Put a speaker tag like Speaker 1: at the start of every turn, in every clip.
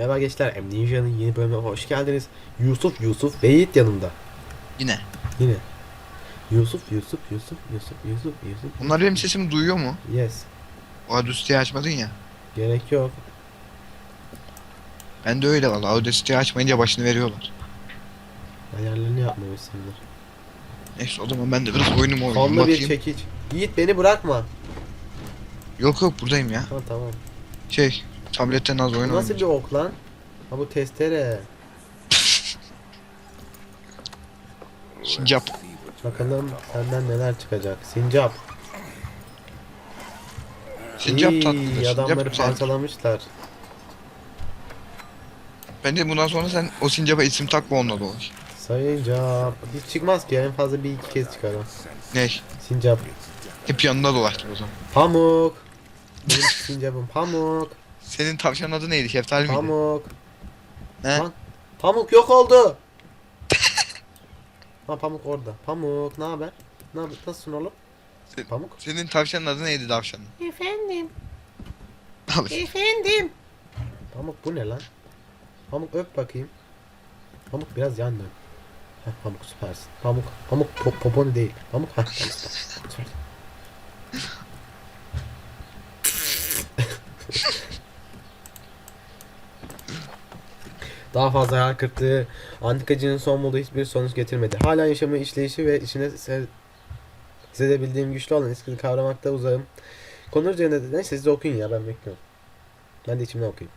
Speaker 1: Merhaba gençler, Amnesia'nın yeni bölümüne hoş geldiniz. Yusuf, Yusuf ve Yiğit yanımda.
Speaker 2: Yine.
Speaker 1: Yine. Yusuf, Yusuf, Yusuf, Yusuf, Yusuf, Yusuf.
Speaker 2: Bunlar benim sesimi duyuyor mu?
Speaker 1: Yes.
Speaker 2: O Audacity'yi açmadın ya.
Speaker 1: Gerek yok.
Speaker 2: Ben de öyle valla. Audacity'yi açmayınca başını veriyorlar.
Speaker 1: Ayarlarını yapmamışsındır.
Speaker 2: Neyse o zaman ben de biraz oyunumu oynayayım
Speaker 1: Sonunda bir
Speaker 2: bakayım.
Speaker 1: çekiç. Yiğit beni bırakma.
Speaker 2: Yok yok buradayım ya.
Speaker 1: Ha tamam.
Speaker 2: Şey tabletten az oyun
Speaker 1: nasıl bir ok lan? Ha bu testere.
Speaker 2: Sincap.
Speaker 1: Bakalım senden neler çıkacak. Sincap.
Speaker 2: Sincap
Speaker 1: İyi,
Speaker 2: tatlıdır.
Speaker 1: Adamları
Speaker 2: Sincap güzeldir.
Speaker 1: parçalamışlar.
Speaker 2: Bence bundan sonra sen o sincapa isim takma onunla dolaş.
Speaker 1: Sayıncap. Hiç çıkmaz ki ya. En fazla bir iki kez çıkar o.
Speaker 2: Ne?
Speaker 1: Sincap.
Speaker 2: Hep yanında dolaştır o zaman.
Speaker 1: Pamuk. Benim sincapım pamuk.
Speaker 2: Senin tavşanın adı neydi? Şeftali miydi?
Speaker 1: Pamuk.
Speaker 2: He?
Speaker 1: Lan, Pamuk yok oldu. ha Pamuk orada. Pamuk ne haber? Ne haber? Nasılsın oğlum?
Speaker 2: Sen-
Speaker 1: Pamuk.
Speaker 2: Senin tavşanın adı neydi tavşanın?
Speaker 1: Efendim.
Speaker 2: Al işte.
Speaker 1: Efendim. Pamuk bu ne lan? Pamuk öp bakayım. Pamuk biraz yan dön. Heh, pamuk süpersin. Pamuk. Pamuk po poponu değil. Pamuk. Heh, tamam, tamam. Süper. Daha fazla hayal kırıklığı antikacının son bulduğu hiçbir sonuç getirmedi. Hala yaşamı işleyişi ve içine se- sezebildiğim güçlü olan eskiyi kavramakta uzağım. Konu üzerinde de neyse siz de okuyun ya ben bekliyorum. Ben de içimden okuyayım.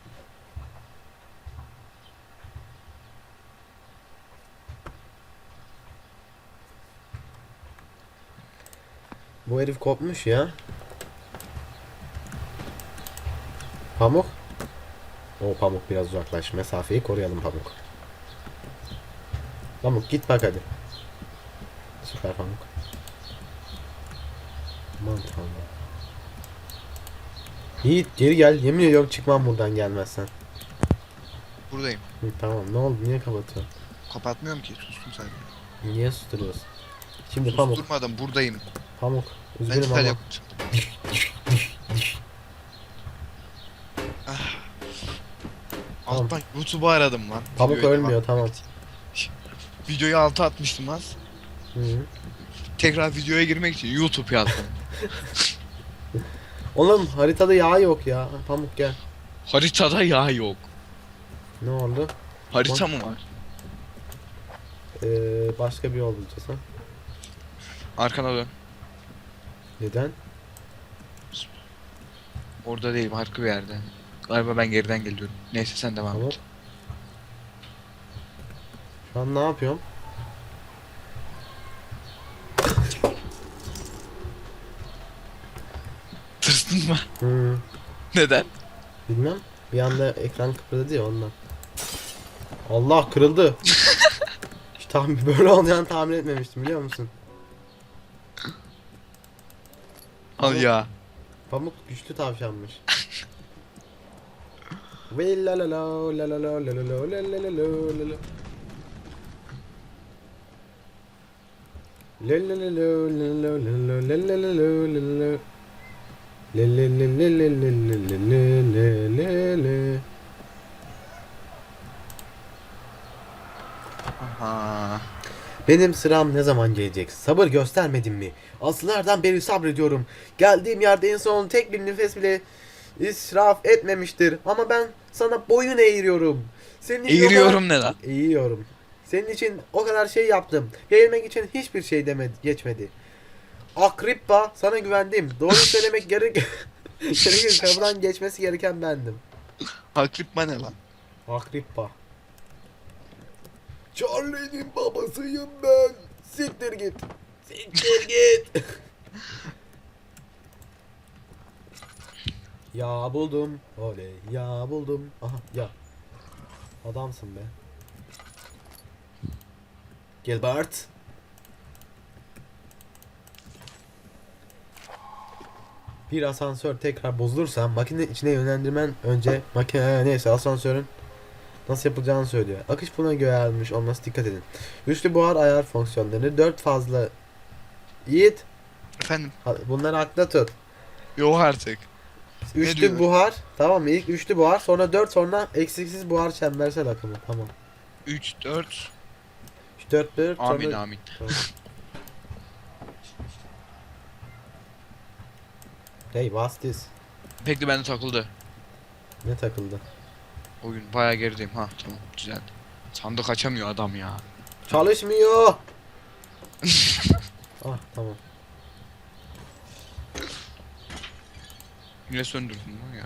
Speaker 1: Bu herif kopmuş ya. Pamuk. O pamuk biraz uzaklaş. Mesafeyi koruyalım pamuk. Pamuk git bak hadi. Süper pamuk. Aman tanrım. Yiğit geri gel. Yemin ediyorum çıkmam buradan gelmezsen.
Speaker 2: Buradayım.
Speaker 1: Hı, tamam ne oldu niye kapatıyorsun?
Speaker 2: Kapatmıyorum ki. Sustum sadece.
Speaker 1: Niye susturuyorsun? Şimdi pamuk.
Speaker 2: Susturmadım buradayım.
Speaker 1: Pamuk.
Speaker 2: Ben
Speaker 1: Üzgünüm ama.
Speaker 2: Ah. Alttan YouTube'u aradım lan.
Speaker 1: Pamuk
Speaker 2: Videoya
Speaker 1: ölmüyor
Speaker 2: bak.
Speaker 1: tamam.
Speaker 2: Videoyu alta atmıştım az.
Speaker 1: Hı -hı.
Speaker 2: Tekrar videoya girmek için YouTube yazdım.
Speaker 1: Oğlum haritada yağ yok ya. Pamuk gel.
Speaker 2: Haritada yağ yok.
Speaker 1: Ne oldu?
Speaker 2: Harita mı var?
Speaker 1: Ee, başka bir yol bulacağız ha.
Speaker 2: Arkana dön.
Speaker 1: Neden?
Speaker 2: Orada değil, arka bir yerde. Galiba ben geriden geliyorum. Neyse sen devam
Speaker 1: Tamam.
Speaker 2: et.
Speaker 1: Şu an ne yapıyorum?
Speaker 2: Tırstın mı?
Speaker 1: Hı,
Speaker 2: Neden?
Speaker 1: bilmem. Bir anda ekran kıpırdadı ya ondan. Allah kırıldı. Hiç tahmin böyle olacağını tahmin etmemiştim biliyor musun?
Speaker 2: Al ya.
Speaker 1: Pamuk güçlü tavşanmış. Benim sıram ne zaman gelecek? Sabır göstermedin mi? Asıllardan beri sabrediyorum. Geldiğim yerde en son tek bir nefes bile israf etmemiştir. Ama ben sana boyun eğiriyorum. Senin için
Speaker 2: Eğiriyorum ne lan?
Speaker 1: kadar... Eğiyorum. Senin için o kadar şey yaptım. Yenilmek için hiçbir şey demedi, geçmedi. Akrippa sana güvendim. Doğru söylemek gerek... gerekir. Kapıdan geçmesi gereken bendim.
Speaker 2: Haklipma ne lan?
Speaker 1: Akrippa. Charlie'nin babasıyım ben. Siktir git. Siktir git. ya buldum. Oley. Ya buldum. Aha ya. Adamsın be. Gilbert. Bir asansör tekrar bozulursa makine içine yönlendirmen önce makine neyse asansörün nasıl yapılacağını söylüyor. Akış buna göre ayrılmış olması dikkat edin. Üçlü buhar ayar fonksiyonlarını dört fazla Yiğit
Speaker 2: Efendim?
Speaker 1: bunları akla tut.
Speaker 2: Yok artık.
Speaker 1: Üçlü buhar. Tamam mı? İlk üçlü buhar. Sonra dört sonra eksiksiz buhar çembersel akımı. Tamam.
Speaker 2: 3 4
Speaker 1: 3 4 4
Speaker 2: amin
Speaker 1: sonra...
Speaker 2: amin.
Speaker 1: Tamam. hey what's this?
Speaker 2: Peki bende takıldı.
Speaker 1: Ne takıldı?
Speaker 2: Oyun bayağı gerideyim ha tamam güzel. Sandık açamıyor adam ya.
Speaker 1: Çalışmıyor. ah tamam.
Speaker 2: Yine söndürdüm lan ya.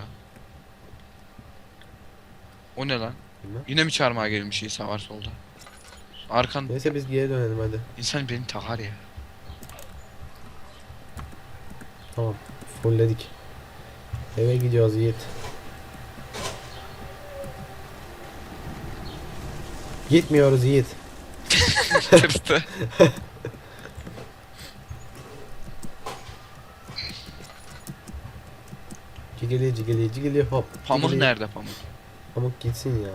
Speaker 2: O ne lan?
Speaker 1: Bilmem.
Speaker 2: Yine mi çarmıha gelmiş İsa var solda? Arkan
Speaker 1: Neyse biz geri dönelim hadi.
Speaker 2: insan beni takar ya.
Speaker 1: Tamam. Fullledik. Eve gidiyoruz Yiğit. Gitmiyoruz Yiğit.
Speaker 2: Tırstı.
Speaker 1: Cigili cigili cigili hop.
Speaker 2: Pamuk
Speaker 1: Cigili-
Speaker 2: nerede pamuk?
Speaker 1: Pamuk gitsin ya.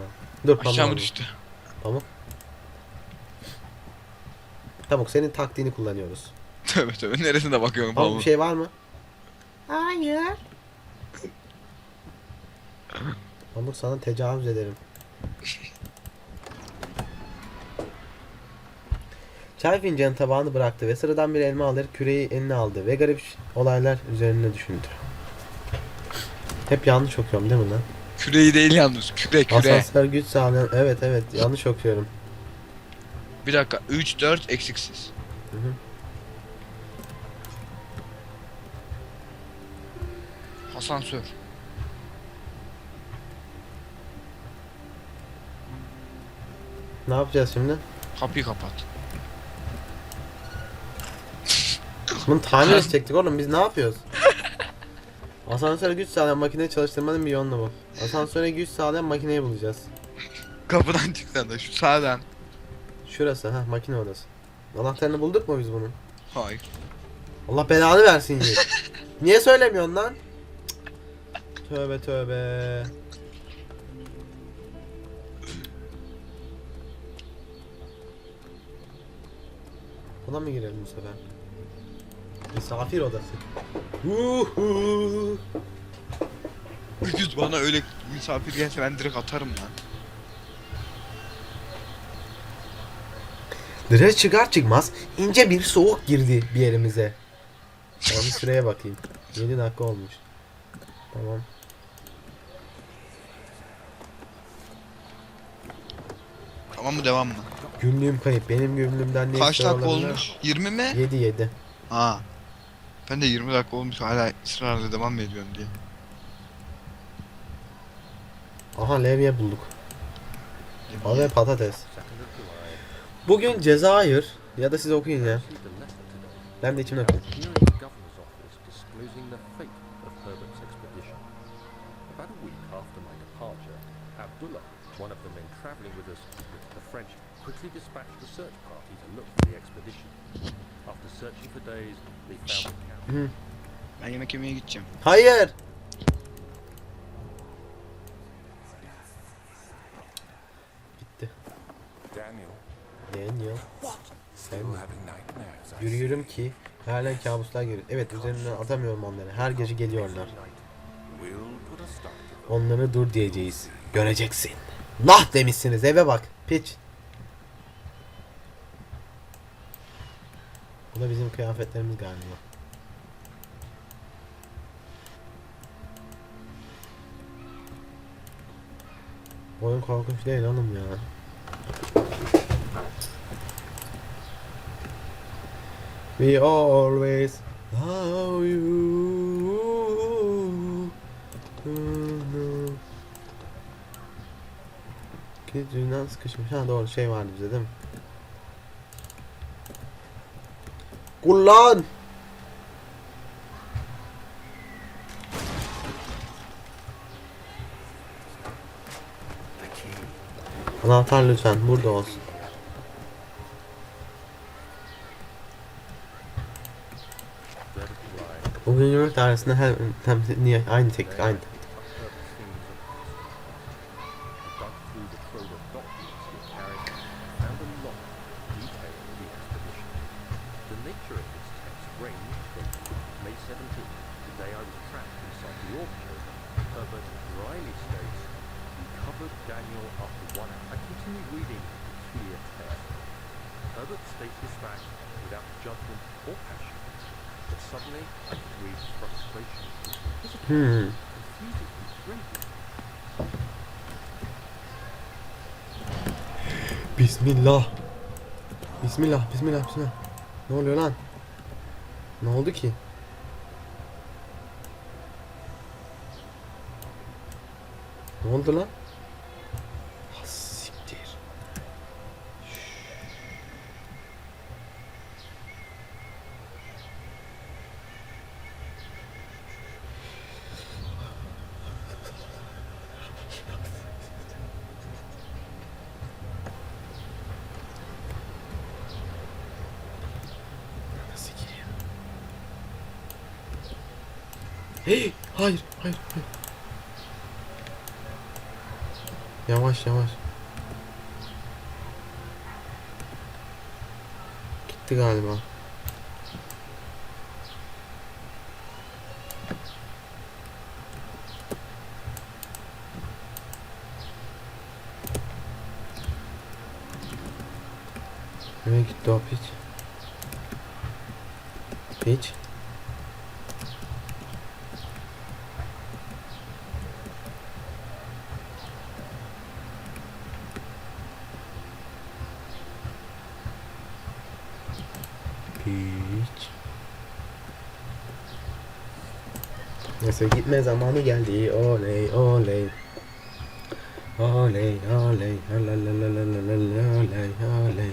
Speaker 1: Dur pamuk.
Speaker 2: Aşağı düştü?
Speaker 1: Pamuk. Pamuk senin taktiğini kullanıyoruz.
Speaker 2: Tövbe tövbe neresine bakıyorum
Speaker 1: Pamuk
Speaker 2: pamuk?
Speaker 1: bir şey var mı? Hayır. Pamuk sana tecavüz ederim. Çay fincanı tabağını bıraktı ve sıradan bir elma alır küreği eline aldı ve garip olaylar üzerine düşündü. Hep yanlış okuyorum değil mi lan?
Speaker 2: Küreği değil yalnız küre küre.
Speaker 1: Asansör güç sağlayan evet evet yanlış okuyorum.
Speaker 2: Bir dakika 3 4 eksiksiz.
Speaker 1: Hı hı.
Speaker 2: Asansör.
Speaker 1: Ne yapacağız şimdi?
Speaker 2: Kapıyı kapat.
Speaker 1: Bunu tamir edecektik oğlum biz ne yapıyoruz? Asansöre güç sağlayan makineyi çalıştırmanın bir yolunu bu. Asansöre güç sağlayan makineyi bulacağız.
Speaker 2: Kapıdan çıksan da şu sağdan.
Speaker 1: Şurası ha makine odası. Anahtarını bulduk mu biz bunun?
Speaker 2: Hayır.
Speaker 1: Allah belanı versin Yiğit. Niye söylemiyorsun lan? Cık. Tövbe tövbe. Buna mı girelim bu sefer? Misafir odası. Uhu.
Speaker 2: Öküz bana öyle misafir gelse ben direkt atarım lan.
Speaker 1: Dışarı çıkar çıkmaz ince bir soğuk girdi bir yerimize. Tamam süreye bakayım. 7 dakika olmuş. Tamam.
Speaker 2: Tamam mı devam mı?
Speaker 1: Günlüğüm kayıp. Benim günlüğümden ne
Speaker 2: Kaç
Speaker 1: ekstra
Speaker 2: dakika
Speaker 1: olabilir?
Speaker 2: olmuş? 20 mi?
Speaker 1: 7 7.
Speaker 2: Ha. Ben de 20 dakika olmuş hala ısrarla devam mı ediyorsun diye.
Speaker 1: Aha levye bulduk. Al ve patates. Bugün Cezayir ya da siz okuyun ya. Ben de içimde okuyayım.
Speaker 3: One of the men traveling with us the French, quickly dispatched a search party to look for the expedition. After searching for days, they found the camp.
Speaker 1: Hı.
Speaker 2: Ben yemek yemeye gideceğim.
Speaker 1: Hayır. Bitti.
Speaker 4: Daniel,
Speaker 1: Daniel.
Speaker 4: still having nightmares. I
Speaker 1: Yürüyorum ki halen kabuslar görüyorum. Evet üzerinden atamıyorum onları. Her gece geliyorlar.
Speaker 4: will put a stop to them.
Speaker 1: Onları dur diyeceğiz. Göreceksin. Nah demişsiniz eve bak. Piç. Bu da bizim kıyafetlerimiz galiba. Oyun korkunç değil oğlum ya. We always love you. Gücünden sıkışmış. Ha doğru şey vardı bize değil mi? Kullan! Anahtar lütfen burada olsun. Bugün yumruk dairesinde hem, hem niye aynı teknik aynı. Ne oluyor lan? Ne oldu ki? Ne oldu lan? Ah, siktir. Siktir. Hey, hayır, hayır. Yavaş yavaş. Gitti galiba. Nereye gitti o? Piç? Piç. Neyse gitme zamanı geldi. Oley oley. Oley oley. Oley oley.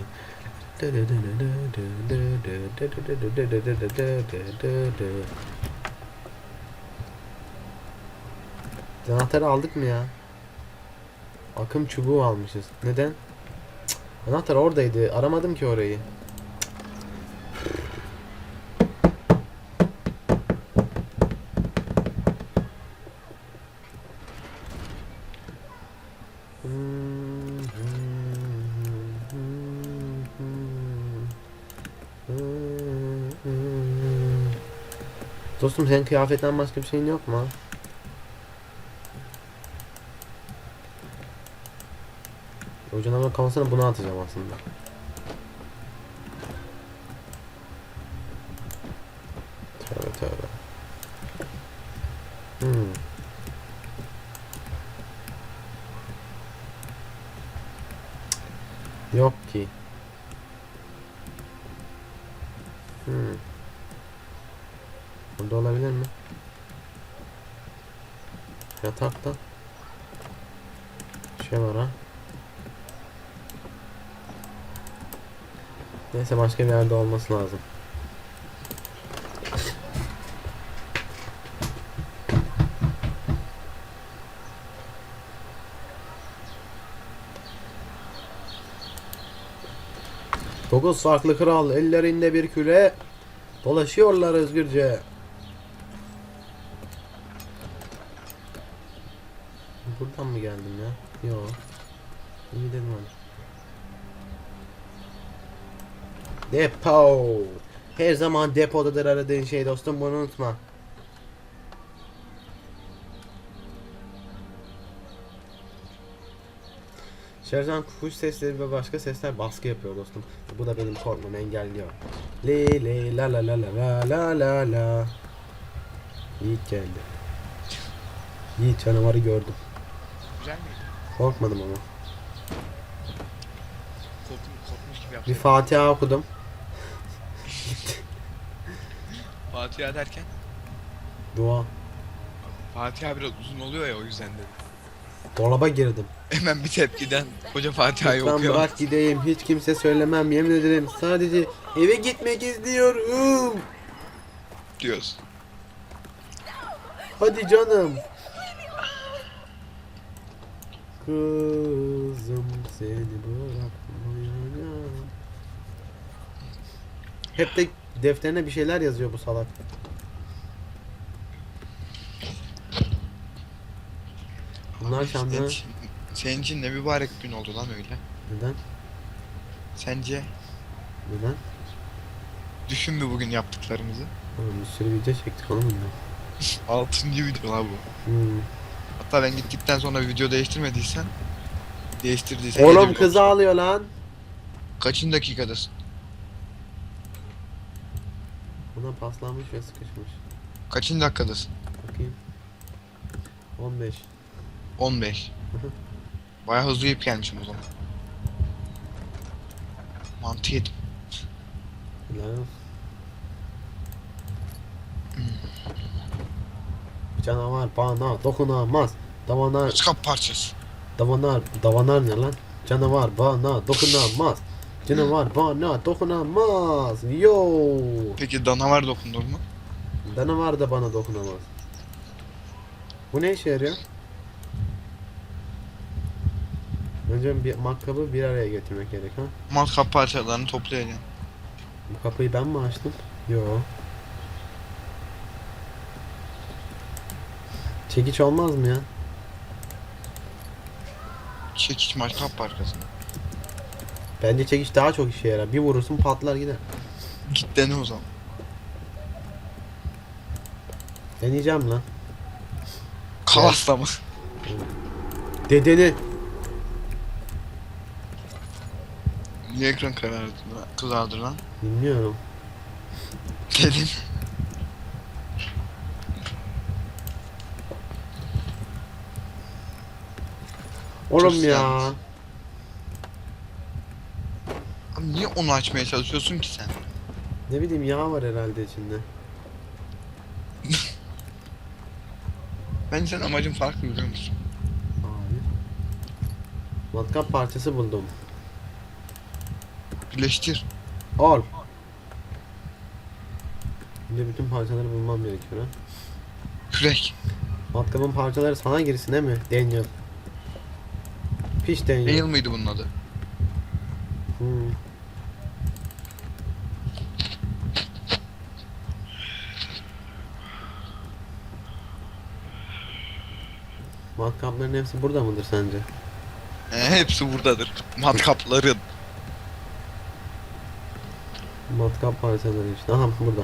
Speaker 1: Anahtarı aldık mı ya? Akım çubuğu almışız. Neden? Cık, Anahtar oradaydı. Aramadım ki orayı. Dostum senin kıyafetten başka bir şeyin yok mu? O canavar kafasına bunu atacağım aslında. Tövbe tövbe. Hmm. Yok ki. Hmm. Burada olabilir mi? Yatakta. Şey var ha. Neyse başka bir yerde olması lazım. Dokuz farklı kral ellerinde bir küre dolaşıyorlar özgürce. Depo. Her zaman depodadır aradığın şey dostum bunu unutma. Şarjan kuş sesleri ve başka sesler baskı yapıyor dostum. Bu da benim korkmamı engelliyor. Le le la la la la la la la. Yiğit geldi. Yiğit canavarı gördüm.
Speaker 2: Güzel miydi?
Speaker 1: Korkmadım ama.
Speaker 2: Korktum, korkmuş gibi yaptım.
Speaker 1: Bir Fatiha okudum.
Speaker 2: Fatiha derken
Speaker 1: Dua.
Speaker 2: Fatiha biraz uzun oluyor ya o yüzden dedim.
Speaker 1: Dolaba girdim.
Speaker 2: Hemen bir tepkiden koca Fatiha'yı
Speaker 1: Lütfen
Speaker 2: okuyor.
Speaker 1: bırak gideyim. Hiç kimse söylemem. Yemin ederim. Sadece eve gitmek istiyorum.
Speaker 2: diyoruz.
Speaker 1: Hadi canım. Kızım seni bırakmayacağım. Hep de defterine bir şeyler yazıyor bu salak. Bunlar şanlı.
Speaker 2: Senin için, ne mübarek gün oldu lan öyle.
Speaker 1: Neden?
Speaker 2: Sence
Speaker 1: Neden?
Speaker 2: düşün mü bugün yaptıklarımızı?
Speaker 1: Oğlum bir sürü video çektik oğlum ya.
Speaker 2: Altıncı video la bu.
Speaker 1: Hmm.
Speaker 2: Hatta ben gittikten sonra video değiştirmediysen değiştirdiysen
Speaker 1: Oğlum
Speaker 2: bir
Speaker 1: kızı alıyor lan.
Speaker 2: Kaçın dakikadasın?
Speaker 1: Buna paslanmış ve sıkışmış.
Speaker 2: Kaçın dakikadasın?
Speaker 1: Bakayım. 15.
Speaker 2: 15.
Speaker 1: Hı hı.
Speaker 2: Baya hızlı yiyip gelmişim o zaman. Mantı yedim.
Speaker 1: Helal olsun. Canavar bana dokunamaz. Davanar,
Speaker 2: Skap parçası.
Speaker 1: davanar, davanar ne lan? Canavar bana dokunamaz. Canavar bana dokunamaz. Yo.
Speaker 2: Peki danavar dokundur mu?
Speaker 1: Canavar da bana dokunamaz. Bu ne işe yarıyor? Önce bir makkabı bir araya getirmek gerek ha.
Speaker 2: Matkap parçalarını toplayacaksın.
Speaker 1: Bu kapıyı ben mi açtım? Yo. Çekiç olmaz mı ya?
Speaker 2: Çekiç matkap parçası.
Speaker 1: Bence çekiç daha çok işe yarar. Bir vurursun patlar gider.
Speaker 2: Git dene o zaman.
Speaker 1: Deneyeceğim lan.
Speaker 2: Kalasla mı?
Speaker 1: Dedeni.
Speaker 2: Niye ekran karardı? Kızardı lan.
Speaker 1: Bilmiyorum.
Speaker 2: Dedin.
Speaker 1: Oğlum ya.
Speaker 2: yalnız. Abi niye onu açmaya çalışıyorsun ki sen?
Speaker 1: Ne bileyim yağ var herhalde içinde.
Speaker 2: Bence senin amacın farklı biliyor musun?
Speaker 1: Hayır. Matkap parçası buldum.
Speaker 2: Birleştir.
Speaker 1: Al. Şimdi bütün parçaları bulmam gerekiyor ha.
Speaker 2: Kürek.
Speaker 1: Matkabın parçaları sana girsin değil mi? Daniel. Piş Daniel.
Speaker 2: Değil mıydı bunun adı?
Speaker 1: Hmm. Matkapların hepsi burada mıdır sence?
Speaker 2: He, hepsi buradadır. Matkapların.
Speaker 1: Matkap parçaları işte. Aha burada.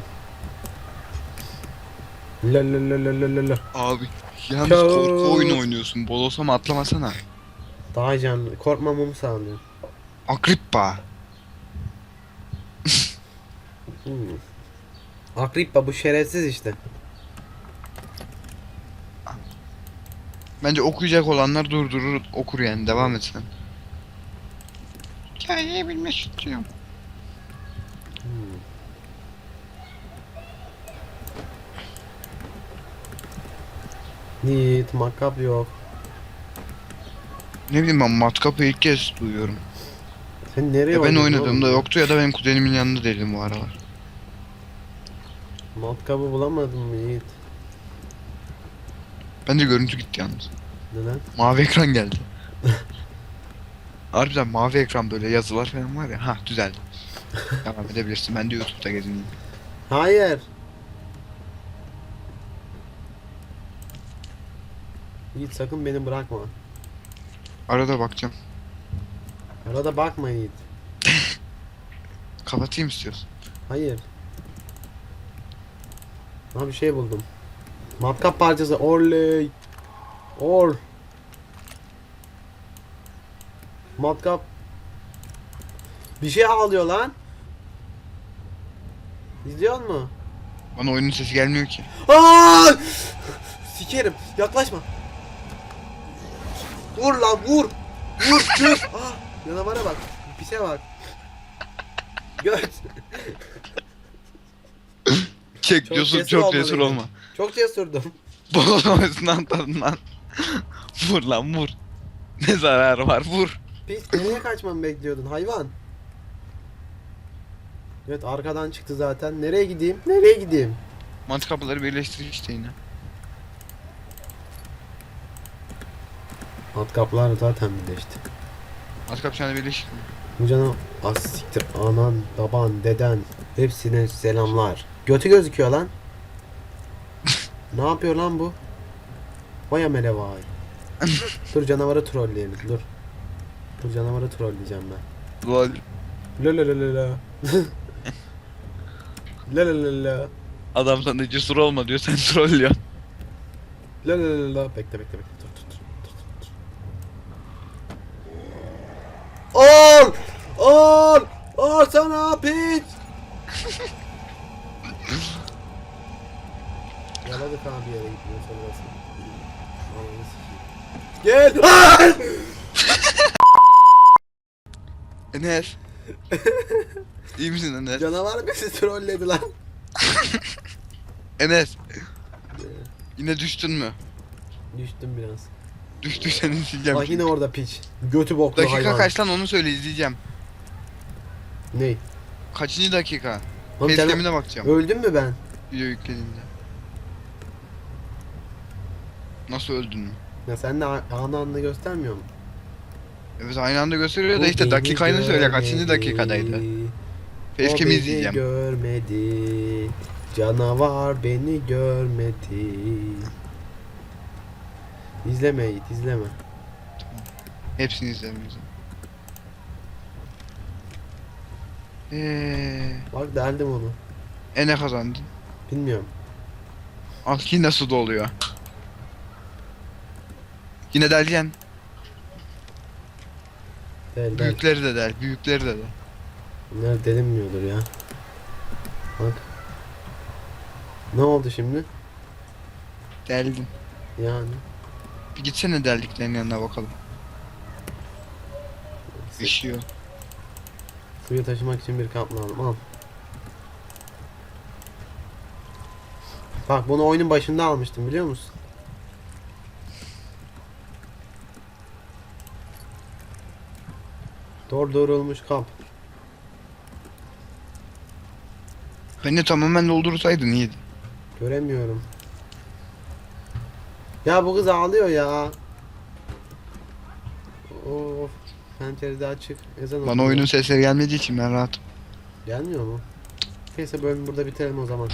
Speaker 1: La la la la la la la.
Speaker 2: Abi yalnız
Speaker 1: Kağıt.
Speaker 2: korku oyunu oynuyorsun. Bolosa mı atlamasana.
Speaker 1: Daha canlı. Korkmamamı sağlıyor.
Speaker 2: Agrippa.
Speaker 1: Hmm. Agrippa bu şerefsiz işte.
Speaker 2: Bence okuyacak olanlar durdurur okur yani devam et sen. Hikayeyi bilmek istiyorum.
Speaker 1: Hmm. Nit, matkap yok.
Speaker 2: Ne bileyim ben matkapı ilk kez duyuyorum.
Speaker 1: Sen nereye
Speaker 2: Ya ben
Speaker 1: oynadın
Speaker 2: oynadığımda
Speaker 1: oğlum?
Speaker 2: yoktu ya da benim kuzenimin yanında değilim bu aralar.
Speaker 1: Matkabı bulamadın mı Yiğit?
Speaker 2: Bence görüntü gitti yalnız.
Speaker 1: Neden?
Speaker 2: Mavi ekran geldi. Harbiden mavi ekran böyle yazılar falan var ya. Ha düzeldi. Devam edebilirsin. Ben de YouTube'da gezineyim.
Speaker 1: Hayır. Yiğit sakın beni bırakma.
Speaker 2: Arada bakacağım.
Speaker 1: Arada bakma Yiğit.
Speaker 2: Kapatayım istiyorsun.
Speaker 1: Hayır. Ha bir şey buldum. Matkap parçası. Oley. Ol. Matkap. Bir şey ağlıyor lan. İzliyor mu?
Speaker 2: Bana oyunun sesi gelmiyor ki.
Speaker 1: Aa! Sikerim. Yaklaşma. Vur lan vur. Vur vur. Aa, yanavara bak. Pise bak. Göt.
Speaker 2: Çek
Speaker 1: Çok
Speaker 2: diyorsun
Speaker 1: cesur
Speaker 2: çok cesur olma.
Speaker 1: Çok cesurdum.
Speaker 2: Bolamasından tadından. vur lan vur. Ne zararı var vur.
Speaker 1: Pis nereye kaçmamı bekliyordun hayvan? Evet arkadan çıktı zaten. Nereye gideyim? Nereye gideyim?
Speaker 2: Matkapıları birleştir işte yine.
Speaker 1: Matkaplar zaten birleşti.
Speaker 2: Anda birleşik mi?
Speaker 1: Bu canım az siktir. Anan, baban, deden. Hepsine selamlar. Götü gözüküyor lan. Ne yapıyor lan bu? Vay amele vay. dur canavarı trolleyelim dur. Dur canavarı trolleyeceğim ben.
Speaker 2: Lol.
Speaker 1: La la la la la. La la la la.
Speaker 2: Adam sana cesur olma diyor sen troll
Speaker 1: ya. La la la. Bekle bekle bekle. Dur dur dur. dur, dur. Ol! Ol! Ol sana piç! Yaladık abi yere gitmiyor sonrası. Gel!
Speaker 2: Enes. İyi misin Enes?
Speaker 1: Canavar bizi trolledi lan.
Speaker 2: Enes. Yine düştün mü?
Speaker 1: Düştüm biraz.
Speaker 2: Düştüysen izleyeceğim.
Speaker 1: Bak yine orada piç. Götü boklu
Speaker 2: Dakika
Speaker 1: hayvan.
Speaker 2: kaç lan onu söyle izleyeceğim.
Speaker 1: Ney?
Speaker 2: Kaçıncı dakika?
Speaker 1: Oğlum
Speaker 2: Facecam'ine bakacağım.
Speaker 1: öldün mü ben?
Speaker 2: Video yüklediğinde. Nasıl öldün mü?
Speaker 1: Ya sen de anı anını göstermiyor mu?
Speaker 2: Evet aynı anda gösteriyor da işte dakikayını söyle kaçıncı dakikadaydı. Facecam'i izleyeceğim.
Speaker 1: görmedi. Canavar beni görmedi. İzleme Yiğit izleme.
Speaker 2: Hepsini izlerim o zaman. Eee,
Speaker 1: Bak derdim onu.
Speaker 2: e ne kazandın?
Speaker 1: Bilmiyorum.
Speaker 2: Al su doluyor. Yine deleceksin.
Speaker 1: Del del.
Speaker 2: Büyükleri de del, büyükleri de del.
Speaker 1: Bunlar delinmiyordur ya. Bak. Ne oldu şimdi?
Speaker 2: Deldin.
Speaker 1: Yani.
Speaker 2: Bir gitsene deldiklerin yanına bakalım. Üşüyor.
Speaker 1: Suyu taşımak için bir kap lazım. Al. Bak bunu oyunun başında almıştım biliyor musun? Doldurulmuş kap.
Speaker 2: Beni tamamen doldursaydın iyiydi.
Speaker 1: Göremiyorum. Ya bu kız ağlıyor ya. Of. Pencerede açık. Ezan
Speaker 2: Bana oyunun sesleri gelmediği için ben rahatım.
Speaker 1: Gelmiyor mu? Neyse bölümü burada bitirelim o zaman.